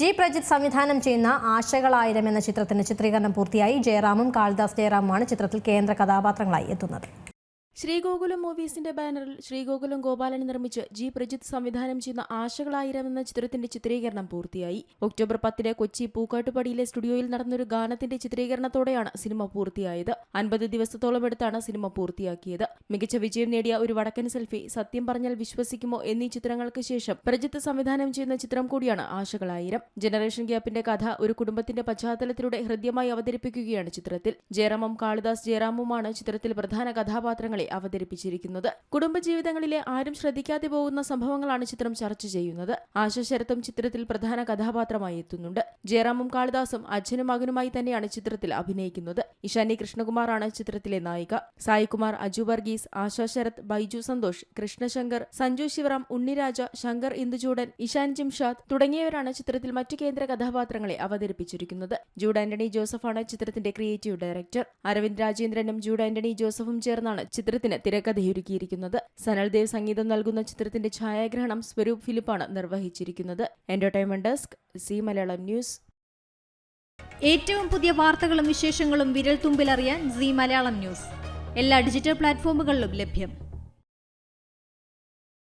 G Prajith സംവിധാനം ചെയ്യുന്ന ആശകളായിരം എന്ന ചിത്രത്തിന്റെ ചിത്രീകരണം പൂർത്തിയായി. ജയറാമും കാളിദാസ് ജയറാമുമാണ് ചിത്രത്തിൽ കേന്ദ്ര കഥാപാത്രങ്ങളായി എത്തുന്നത്. ശ്രീഗോകുലം മൂവീസിന്റെ ബാനറിൽ ശ്രീഗോകുലം ഗോപാലൻ നിർമ്മിച്ച് ജി പ്രജിത്ത് സംവിധാനം ചെയ്യുന്ന ആശകളായിരം എന്ന ചിത്രത്തിന്റെ ചിത്രീകരണം പൂർത്തിയായി. ഒക്ടോബർ പത്തിന് കൊച്ചി പൂക്കാട്ടുപടിയിലെ സ്റ്റുഡിയോയിൽ നടന്നൊരു ഗാനത്തിന്റെ ചിത്രീകരണത്തോടെയാണ് സിനിമ പൂർത്തിയായത്. അൻപത് ദിവസത്തോളം എടുത്താണ് സിനിമ പൂർത്തിയാക്കിയത്. മികച്ച വിജയം നേടിയ ഒരു വടക്കൻ സെൽഫി സത്യം പറഞ്ഞാൽ വിശ്വസിക്കുമോ എന്നീ ചിത്രങ്ങൾക്ക് ശേഷം പ്രജിത്ത് സംവിധാനം ചെയ്യുന്ന ചിത്രം കൂടിയാണ് ആശകളായിരം. ജനറേഷൻ ഗ്യാപ്പിന്റെ കഥ ഒരു കുടുംബത്തിന്റെ പശ്ചാത്തലത്തിലൂടെ ഹൃദ്യമായി അവതരിപ്പിക്കുകയാണ് ചിത്രത്തിൽ. ജയറാമും കാളിദാസ് ജയറാമുമാണ് ചിത്രത്തിൽ പ്രധാന കഥാപാത്രങ്ങളെ അവതരിപ്പിച്ചിരിക്കുന്നത്. കുടുംബജീവിതങ്ങളിലെ ആരും ശ്രദ്ധിക്കാതെ പോകുന്ന സംഭവങ്ങളാണ് ചിത്രം ചർച്ച ചെയ്യുന്നത്. ആശാശരത്തും ചിത്രത്തിൽ പ്രധാന കഥാപാത്രമായി എത്തുന്നുണ്ട്. ജയറാമും കാളിദാസും അച്ഛനും മകനുമായി തന്നെയാണ് ചിത്രത്തിൽ അഭിനയിക്കുന്നത്. ഇഷാനി കൃഷ്ണകുമാറാണ് ചിത്രത്തിലെ നായിക. സായികുമാർ അജു വർഗീസ് ആശാ ശരത് ബൈജു സന്തോഷ് കൃഷ്ണശങ്കർ സഞ്ജു ശിവറാം ഉണ്ണിരാജ ശങ്കർ ഇന്ദുചൂടൻ ഇഷാൻ ജിംഷാദ് തുടങ്ങിയവരാണ് ചിത്രത്തിൽ മറ്റു കേന്ദ്ര കഥാപാത്രങ്ങളെ അവതരിപ്പിച്ചിരിക്കുന്നത്. ജൂഡ് ആന്റണി ജോസഫാണ് ചിത്രത്തിന്റെ ക്രിയേറ്റീവ് ഡയറക്ടർ. അരവിന്ദ് രാജേന്ദ്രനും ജൂഡ് ആന്റണി ജോസഫും ചേർന്നാണ് ചിത്രത്തിന് തിരക്കഥയൊരുക്കിയിരിക്കുന്നത്. സനൽദേവ് സംഗീതം നൽകുന്ന ചിത്രത്തിന്റെ ഛായാഗ്രഹണം സ്വരൂപ് ഫിലിപ്പാണ് നിർവഹിച്ചിരിക്കുന്നത്. Entertainment desk Zee Malayalam news. ഏറ്റവും പുതിയ വാർത്തകളും വിശേഷങ്ങളും വിരൽ തുമ്പിലറിയാൻ സി മലയാളം ന്യൂസ്. എല്ലാ ഡിജിറ്റൽ പ്ലാറ്റ്ഫോമുകളിലും ലഭ്യം.